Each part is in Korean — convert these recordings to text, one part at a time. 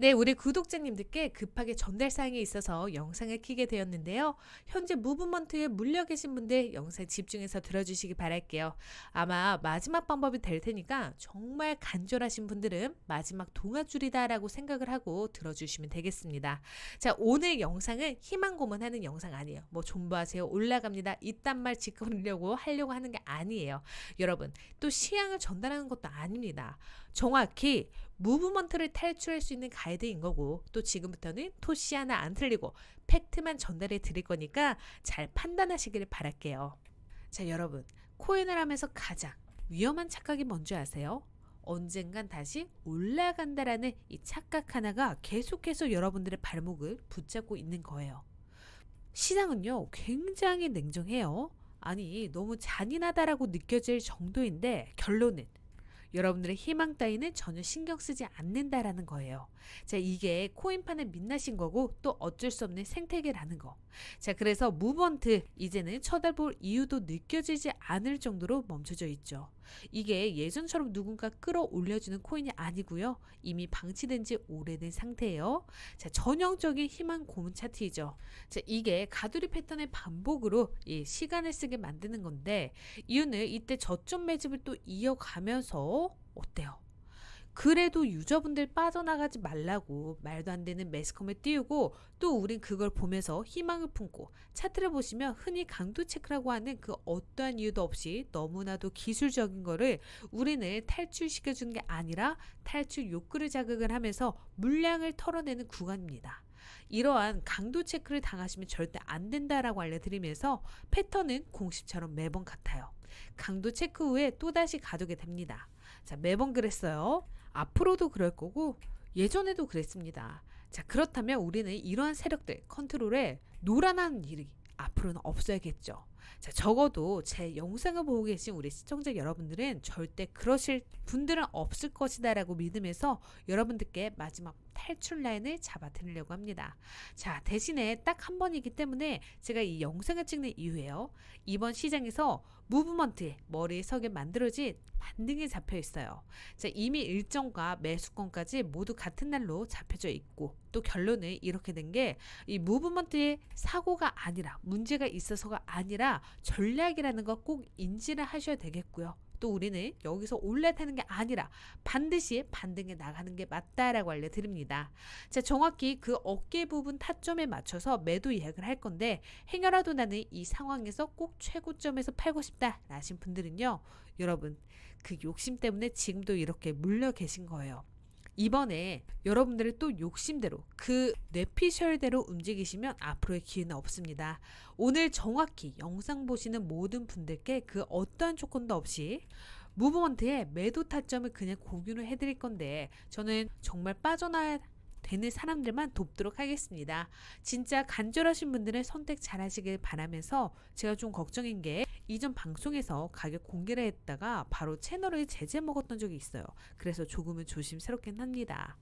네, 우리 구독자님들께 급하게 전달 사항이 있어서 영상을 키게 되었는데요. 현재 무브먼트에 물려 계신 분들 영상 집중해서 들어주시기 바랄게요. 아마 마지막 방법이 될 테니까 정말 간절하신 분들은 마지막 동아줄이다라고 생각을 하고 들어주시면 되겠습니다. 자, 오늘 영상은 희망 고문하는 영상 아니에요. 뭐 존버하세요, 올라갑니다. 이딴 말 짓거리려고 하려고 하는 게 아니에요. 여러분, 또 시향을 전달하는 것도 아닙니다. 정확히 무브먼트를 탈출할 수 있는 가이드인 거고 또 지금부터는 토시 하나 안 틀리고 팩트만 전달해 드릴 거니까 잘 판단하시기를 바랄게요. 자, 여러분. 코인을 하면서 가장 위험한 착각이 뭔지 아세요? 언젠간 다시 올라간다라는 이 착각 하나가 계속해서 여러분들의 발목을 붙잡고 있는 거예요. 시장은요, 굉장히 냉정해요. 아니, 너무 잔인하다라고 느껴질 정도인데 결론은 여러분들의 희망 따위는 전혀 신경 쓰지 않는다라는 거예요. 자, 이게 코인판의 민낯인 거고 또 어쩔 수 없는 생태계라는 거. 자, 그래서 무번트 이제는 쳐다볼 이유도 느껴지지 않을 정도로 멈춰져 있죠. 이게 예전처럼 누군가 끌어올려주는 코인이 아니고요. 이미 방치된 지 오래된 상태예요. 자, 전형적인 희망 고문 차트이죠. 자, 이게 가두리 패턴의 반복으로 이 시간을 쓰게 만드는 건데 이유는 이때 저점 매집을 또 이어가면서 어때요? 그래도 유저분들 빠져나가지 말라고 말도 안 되는 매스컴을 띄우고 또 우린 그걸 보면서 희망을 품고 차트를 보시면 흔히 강도 체크라고 하는 그 어떠한 이유도 없이 너무나도 기술적인 거를 우리는 탈출시켜 주는 게 아니라 탈출 욕구를 자극을 하면서 물량을 털어내는 구간입니다. 이러한 강도 체크를 당하시면 절대 안 된다라고 알려드리면서 패턴은 공식처럼 매번 같아요. 강도 체크 후에 또다시 가두게 됩니다. 자, 매번 그랬어요. 앞으로도 그럴 거고 예전에도 그랬습니다. 자, 그렇다면 우리는 이러한 세력들 컨트롤에 노란한 일이 앞으로는 없어야겠죠. 자, 적어도 제 영상을 보고 계신 우리 시청자 여러분들은 절대 그러실 분들은 없을 것이다라고 믿으면서 여러분들께 마지막 탈출 라인을 잡아드리려고 합니다. 자, 대신에 딱 한 번이기 때문에 제가 이 영상을 찍는 이유예요. 이번 시장에서 무브먼트에 머리에 서게 만들어진 반등이 잡혀 있어요. 자, 이미 일정과 매수권까지 모두 같은 날로 잡혀져 있고 또 결론은 이렇게 된 게 이 무브먼트의 사고가 아니라 문제가 있어서가 아니라 전략이라는 거 꼭 인지를 하셔야 되겠고요. 또 우리는 여기서 올라타는 게 아니라 반드시 반등에 나가는 게 맞다라고 알려드립니다. 자, 정확히 그 어깨 부분 타점에 맞춰서 매도 예약을 할 건데 행여라도 나는 이 상황에서 꼭 최고점에서 팔고 싶다 라신 분들은요. 여러분 그 욕심 때문에 지금도 이렇게 물려 계신 거예요. 이번에 여러분들의 또 욕심대로 그 뇌피셜대로 움직이시면 앞으로의 기회는 없습니다. 오늘 정확히 영상 보시는 모든 분들께 그 어떠한 조건도 없이 무브먼트의 매도 타점을 그냥 공유를 해드릴 건데 저는 정말 빠져나야 되는 사람들만 돕도록 하겠습니다. 진짜 간절하신 분들은 선택 잘 하시길 바라면서 제가 좀 걱정인 게 이전 방송에서 가격 공개를 했다가 바로 채널을 제재 먹었던 적이 있어요. 그래서 조금은 조심스럽긴 합니다.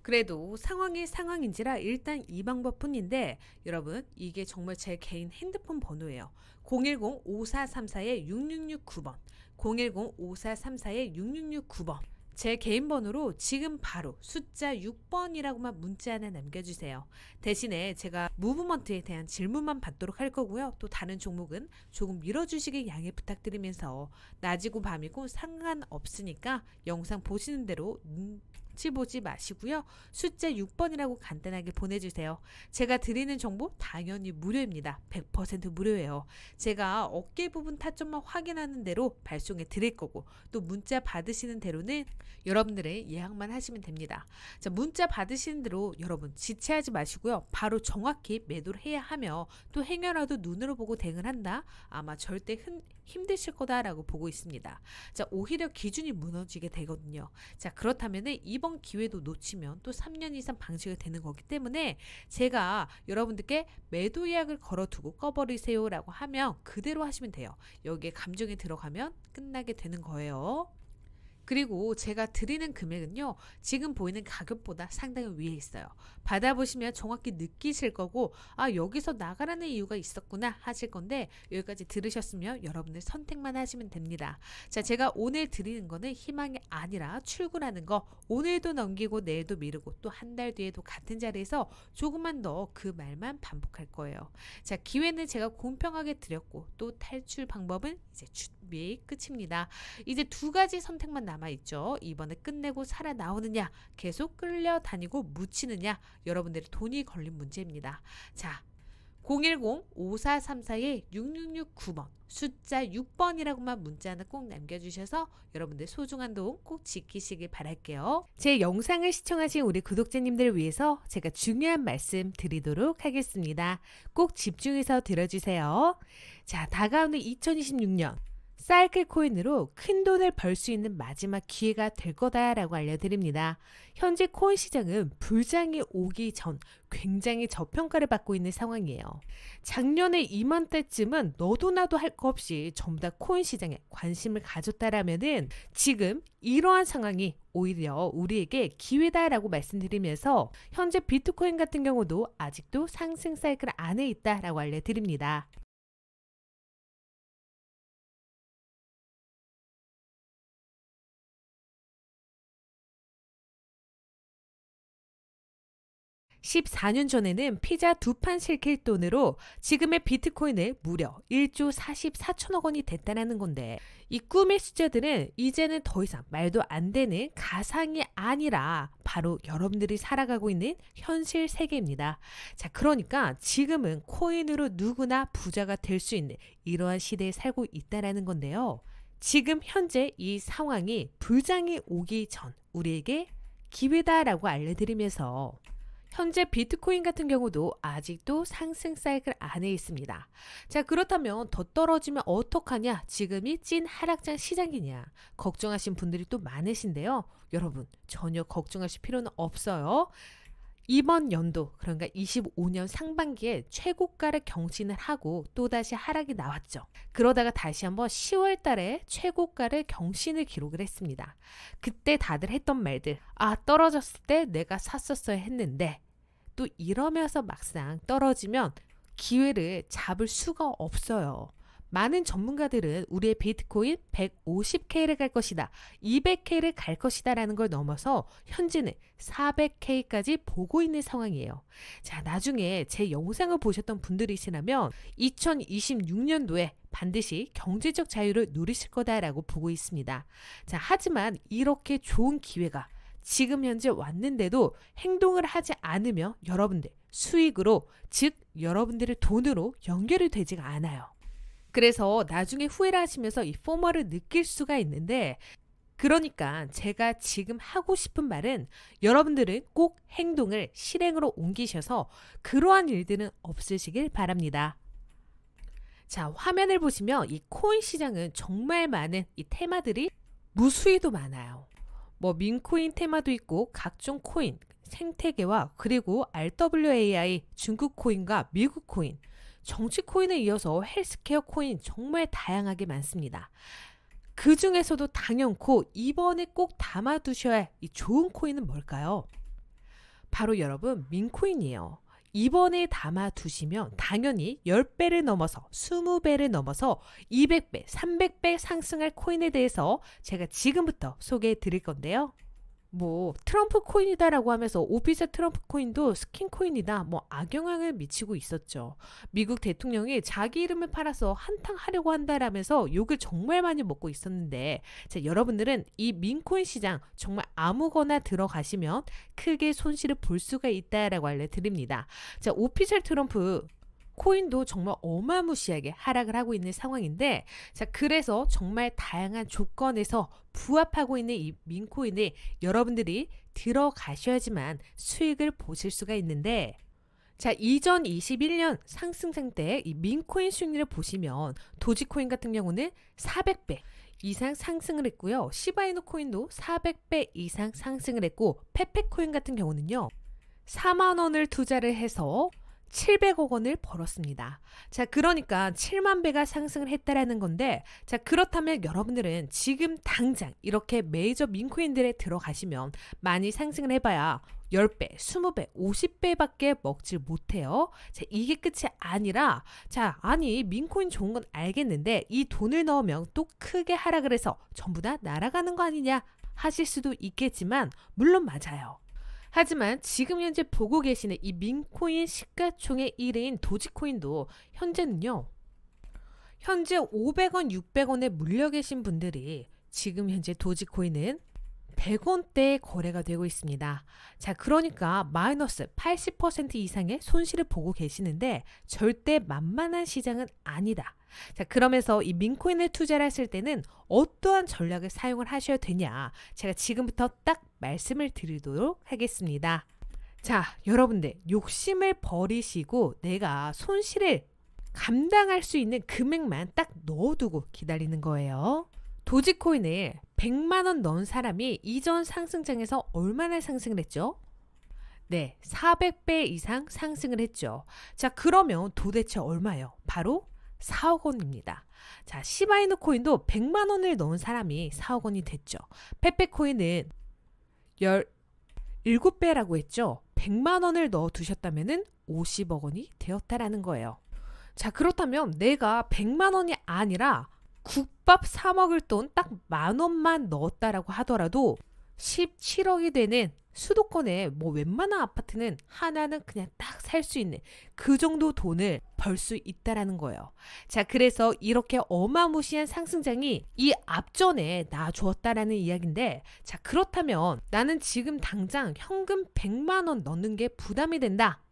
그래도 상황이 상황인지라 일단 이 방법뿐인데 여러분 이게 정말 제 개인 핸드폰 번호예요. 010-5434-6669번 010-5434-6669번 제 개인 번호로 지금 바로 숫자 6번이라고만 문자 하나 남겨주세요. 대신에 제가 무브먼트에 대한 질문만 받도록 할 거고요. 또 다른 종목은 조금 밀어주시길 양해 부탁드리면서 낮이고 밤이고 상관없으니까 영상 보시는 대로 눈치 보지 마시고요. 숫자 6번이라고 간단하게 보내주세요. 제가 드리는 정보 당연히 무료입니다. 100% 무료예요. 제가 어깨 부분 타점만 확인하는 대로 발송해 드릴 거고 또 문자 받으시는 대로는 여러분들의 예약만 하시면 됩니다. 자, 문자 받으시는 대로 여러분 지체하지 마시고요. 바로 정확히 매도를 해야 하며 또 행여라도 눈으로 보고 대응을 한다? 아마 절대 흔, 힘드실 거다라고 보고 있습니다. 자, 오히려 기준이 무너지게 되거든요. 자, 그렇다면 이번 기회도 놓치면 또 3년 이상 방치가 되는 거기 때문에 제가 여러분들께 매도 예약을 걸어두고 꺼버리세요라고 하면 그대로 하시면 돼요. 여기에 감정이 들어가면 끝나게 되는 거예요. 그리고 제가 드리는 금액은요, 지금 보이는 가격보다 상당히 위에 있어요. 받아보시면 정확히 느끼실 거고, 아, 여기서 나가라는 이유가 있었구나 하실 건데, 여기까지 들으셨으면 여러분들 선택만 하시면 됩니다. 자, 제가 오늘 드리는 거는 희망이 아니라 출근하는 거, 오늘도 넘기고 내일도 미루고 또 한 달 뒤에도 같은 자리에서 조금만 더 그 말만 반복할 거예요. 자, 기회는 제가 공평하게 드렸고, 또 탈출 방법은 이제 준비 끝입니다. 이제 두 가지 선택만 남 아있죠. 이번에 끝내고 살아나오느냐, 계속 끌려다니고 묻히느냐, 여러분들의 돈이 걸린 문제입니다. 자, 010-5434-6669번 숫자 6번이라고만 문자 하나 꼭 남겨주셔서 여러분들 소중한 도움 꼭 지키시길 바랄게요. 제 영상을 시청하신 우리 구독자님들을 위해서 제가 중요한 말씀 드리도록 하겠습니다. 꼭 집중해서 들어주세요. 자, 다가오는 2026년 사이클 코인으로 큰 돈을 벌 수 있는 마지막 기회가 될 거다라고 알려드립니다. 현재 코인 시장은 불장이 오기 전 굉장히 저평가를 받고 있는 상황이에요. 작년에 이맘때쯤은 너도 나도 할 거 없이 전부 다 코인 시장에 관심을 가졌다라면은 지금 이러한 상황이 오히려 우리에게 기회다라고 말씀드리면서 현재 비트코인 같은 경우도 아직도 상승 사이클 안에 있다라고 알려드립니다. 14년 전에는 피자 두 판 실킬 돈으로 지금의 비트코인을 무려 1조 44천억 원이 됐다는 건데 이 꿈의 숫자들은 이제는 더 이상 말도 안 되는 가상이 아니라 바로 여러분들이 살아가고 있는 현실 세계입니다. 자, 그러니까 지금은 코인으로 누구나 부자가 될 수 있는 이러한 시대에 살고 있다라는 건데요. 지금 현재 이 상황이 불장이 오기 전 우리에게 기회다라고 알려드리면서 현재 비트코인 같은 경우도 아직도 상승 사이클 안에 있습니다. 자, 그렇다면 더 떨어지면 어떡하냐? 지금이 찐 하락장 시장이냐? 걱정하신 분들이 또 많으신데요. 여러분, 전혀 걱정하실 필요는 없어요. 이번 연도 그러니까 25년 상반기에 최고가를 경신을 하고 또다시 하락이 나왔죠. 그러다가 다시 한번 10월 달에 최고가를 경신을 기록을 했습니다. 그때 다들 했던 말들 아 떨어졌을 때 내가 샀었어야 했는데 또 이러면서 막상 떨어지면 기회를 잡을 수가 없어요. 많은 전문가들은 우리의 비트코인 150K를 갈 것이다, 200K를 갈 것이다 라는 걸 넘어서 현재는 400K까지 보고 있는 상황이에요. 자, 나중에 제 영상을 보셨던 분들이시라면 2026년도에 반드시 경제적 자유를 누리실 거다라고 보고 있습니다. 자, 하지만 이렇게 좋은 기회가 지금 현재 왔는데도 행동을 하지 않으며 여러분들 수익으로 즉 여러분들의 돈으로 연결이 되지가 않아요. 그래서 나중에 후회를 하시면서 이 포머를 느낄 수가 있는데 그러니까 제가 지금 하고 싶은 말은 여러분들은 꼭 행동을 실행으로 옮기셔서 그러한 일들은 없으시길 바랍니다. 자, 화면을 보시면 이 코인 시장은 정말 많은 이 테마들이 무수히도 많아요. 뭐 민코인 테마도 있고 각종 코인, 생태계와 그리고 RWAI 중국 코인과 미국 코인, 정치 코인에 이어서 헬스케어 코인 정말 다양하게 많습니다. 그 중에서도 당연코 이번에 꼭 담아두셔야 할 이 좋은 코인은 뭘까요? 바로 여러분 민코인이에요. 이번에 담아 두시면 당연히 10배를 넘어서 20배를 넘어서 200배, 300배 상승할 코인에 대해서 제가 지금부터 소개해 드릴 건데요. 뭐 트럼프 코인이다라고 하면서 오피스 트럼프 코인도 스킨 코인이다 뭐 악영향을 미치고 있었죠. 미국 대통령이 자기 이름을 팔아서 한탕 하려고 한다라면서 욕을 정말 많이 먹고 있었는데 자, 여러분들은 이 민코인 시장 정말 아무거나 들어가시면 크게 손실을 볼 수가 있다라고 알려드립니다. 자, 오피셜 트럼프 코인도 정말 어마무시하게 하락을 하고 있는 상황인데 자 그래서 정말 다양한 조건에서 부합하고 있는 이 민코인에 여러분들이 들어가셔야지만 수익을 보실 수가 있는데 자, 이전 21년 상승상 때이 민코인 수익률을 보시면 도지코인 같은 경우는 400배 이상 상승을 했고요. 시바이노 코인도 400배 이상 상승을 했고 페페코인 같은 경우는요. 4만 원을 투자를 해서 700억 원을 벌었습니다. 자, 그러니까 7만 배가 상승을 했다라는 건데, 자, 그렇다면 여러분들은 지금 당장 이렇게 메이저 민코인들에 들어가시면 많이 상승을 해봐야 10배, 20배, 50배밖에 먹질 못해요. 자, 이게 끝이 아니라, 자, 아니, 민코인 좋은 건 알겠는데, 이 돈을 넣으면 또 크게 하락을 해서 전부 다 날아가는 거 아니냐 하실 수도 있겠지만, 물론 맞아요. 하지만 지금 현재 보고 계시는 이 민코인 시가총액 1위인 도지코인도 현재는요. 현재 500원, 600원에 물려 계신 분들이 지금 현재 도지코인은 100원대에 거래가 되고 있습니다. 자, 그러니까 마이너스 80% 이상의 손실을 보고 계시는데 절대 만만한 시장은 아니다. 자, 그러면서 이 민코인을 투자를 하실 때는 어떠한 전략을 사용을 하셔야 되냐? 제가 지금부터 딱 말씀을 드리도록 하겠습니다. 자, 여러분들 욕심을 버리시고 내가 손실을 감당할 수 있는 금액만 딱 넣어두고 기다리는 거예요. 도지코인을 100만 원 넣은 사람이 이전 상승장에서 얼마나 상승을 했죠? 네, 400배 이상 상승을 했죠. 자, 그러면 도대체 얼마요? 바로 4억 원입니다. 자, 시바이누 코인도 100만 원을 넣은 사람이 4억 원이 됐죠. 페페 코인은 17배라고 했죠. 100만 원을 넣어 두셨다면은 50억 원이 되었다라는 거예요. 자, 그렇다면 내가 100만 원이 아니라 국밥 사 먹을 돈 딱 만 원만 넣었다라고 하더라도 17억이 되는 수도권에 뭐 웬만한 아파트는 하나는 그냥 딱 살 수 있는 그 정도 돈을 벌 수 있다라는 거예요. 자, 그래서 이렇게 어마무시한 상승장이 이 앞전에 나 주었다라는 이야기인데, 자, 그렇다면 나는 지금 당장 현금 100만 원 넣는 게 부담이 된다.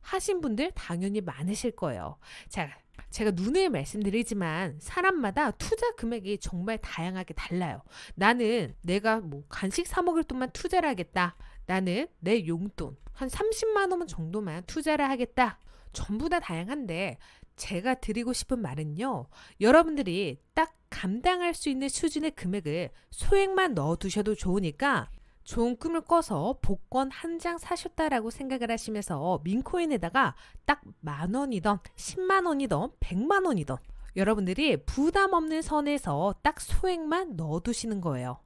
하신 분들 당연히 많으실 거예요. 자, 제가 누누이 말씀드리지만 사람마다 투자 금액이 정말 다양하게 달라요. 나는 내가 뭐 간식 사 먹을 돈만 투자를 하겠다. 나는 내 용돈 한 30만 원 정도만 투자를 하겠다. 전부 다 다양한데 제가 드리고 싶은 말은요. 여러분들이 딱 감당할 수 있는 수준의 금액을 소액만 넣어 두셔도 좋으니까 좋은 꿈을 꿔서 복권 한 장 사셨다라고 생각을 하시면서 민코인에다가 딱 만 원이던 10만 원이던 100만 원이던 여러분들이 부담 없는 선에서 딱 소액만 넣어 두시는 거예요.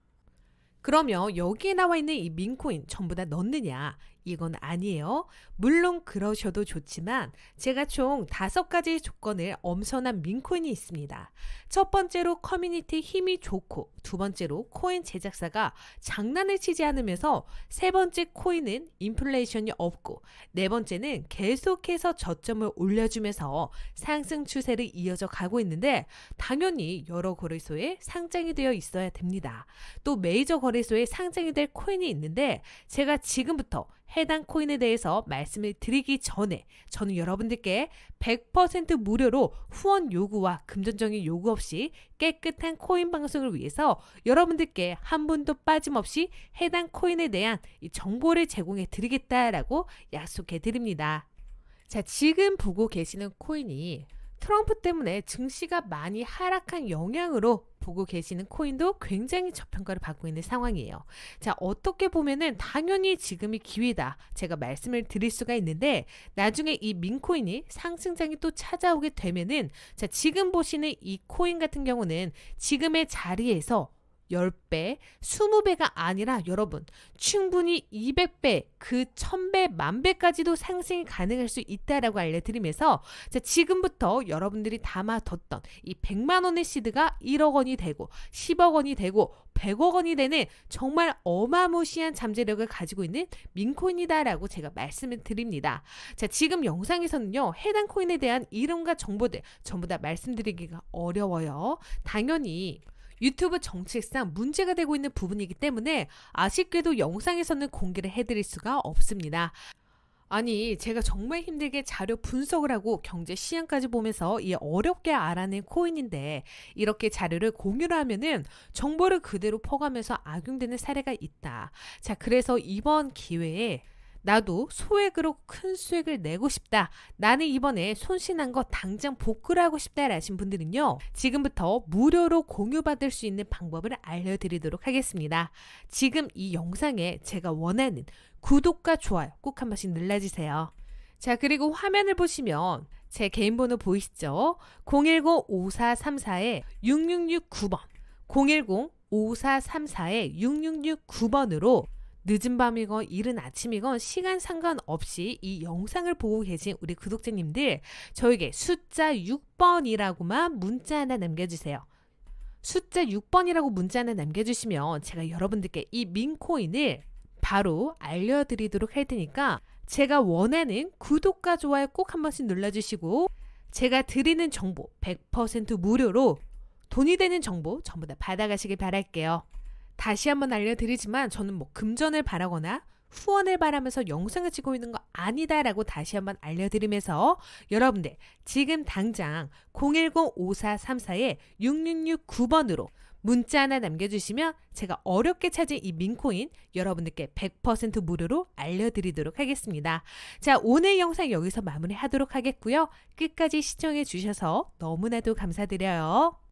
그러면 여기에 나와 있는 이 민코인 전부 다 넣느냐? 이건 아니에요. 물론 그러셔도 좋지만 제가 총 다섯 가지 조건을 엄선한 민코인이 있습니다. 첫 번째로 커뮤니티 힘이 좋고 두 번째로 코인 제작사가 장난을 치지 않으면서 세 번째 코인은 인플레이션이 없고 네 번째는 계속해서 저점을 올려주면서 상승 추세를 이어져 가고 있는데 당연히 여러 거래소에 상장이 되어 있어야 됩니다. 또 메이저 거래소에 상장이 될 코인이 있는데 제가 지금부터 해당 코인에 대해서 말씀을 드리기 전에 저는 여러분들께 100% 무료로 후원 요구와 금전적인 요구 없이 깨끗한 코인 방송을 위해서 여러분들께 한 분도 빠짐없이 해당 코인에 대한 이 정보를 제공해 드리겠다라고 약속해 드립니다. 자, 지금 보고 계시는 코인이 트럼프 때문에 증시가 많이 하락한 영향으로 보고 계시는 코인도 굉장히 저평가를 받고 있는 상황이에요. 자, 어떻게 보면은 당연히 지금이 기회다. 제가 말씀을 드릴 수가 있는데 나중에 이 민코인이 상승장이 또 찾아오게 되면은 자, 지금 보시는 이 코인 같은 경우는 지금의 자리에서 10배, 20배가 아니라 여러분 충분히 200배, 그 1000배, 만배까지도 상승이 가능할 수 있다라고 알려드리면서 자, 지금부터 여러분들이 담아뒀던 이 100만 원의 시드가 1억 원이 되고 10억 원이 되고 100억 원이 되는 정말 어마무시한 잠재력을 가지고 있는 민코인이다라고 제가 말씀을 드립니다. 자, 지금 영상에서는요, 해당 코인에 대한 이름과 정보들 전부 다 말씀드리기가 어려워요. 당연히 유튜브 정책상 문제가 되고 있는 부분이기 때문에 아쉽게도 영상에서는 공개를 해드릴 수가 없습니다. 아니, 제가 정말 힘들게 자료 분석을 하고 경제 시향까지 보면서 이 어렵게 알아낸 코인인데 이렇게 자료를 공유를 하면은 정보를 그대로 퍼가면서 악용되는 사례가 있다. 자, 그래서 이번 기회에 나도 소액으로 큰 수익을 내고 싶다. 나는 이번에 손실난 거 당장 복구를 하고 싶다라신 분들은요. 지금부터 무료로 공유받을 수 있는 방법을 알려드리도록 하겠습니다. 지금 이 영상에 제가 원하는 구독과 좋아요 꼭 한 번씩 눌러주세요. 자, 그리고 화면을 보시면 제 개인 번호 보이시죠? 010-5434에 6669번. 010-5434에 6669번으로 늦은 밤이건 이른 아침이건 시간 상관없이 이 영상을 보고 계신 우리 구독자님들 저에게 숫자 6번이라고만 문자 하나 남겨주세요. 숫자 6번이라고 문자 하나 남겨주시면 제가 여러분들께 이 민코인을 바로 알려드리도록 할 테니까 제가 원하는 구독과 좋아요 꼭 한 번씩 눌러주시고 제가 드리는 정보 100% 무료로 돈이 되는 정보 전부 다 받아가시길 바랄게요. 다시 한번 알려드리지만 저는 뭐 금전을 바라거나 후원을 바라면서 영상을 찍고 있는 거 아니다라고 다시 한번 알려드리면서 여러분들 지금 당장 010-5434에 6669번으로 문자 하나 남겨주시면 제가 어렵게 찾은 이 민코인 여러분들께 100% 무료로 알려드리도록 하겠습니다. 자, 오늘 영상 여기서 마무리 하도록 하겠고요. 끝까지 시청해 주셔서 너무나도 감사드려요.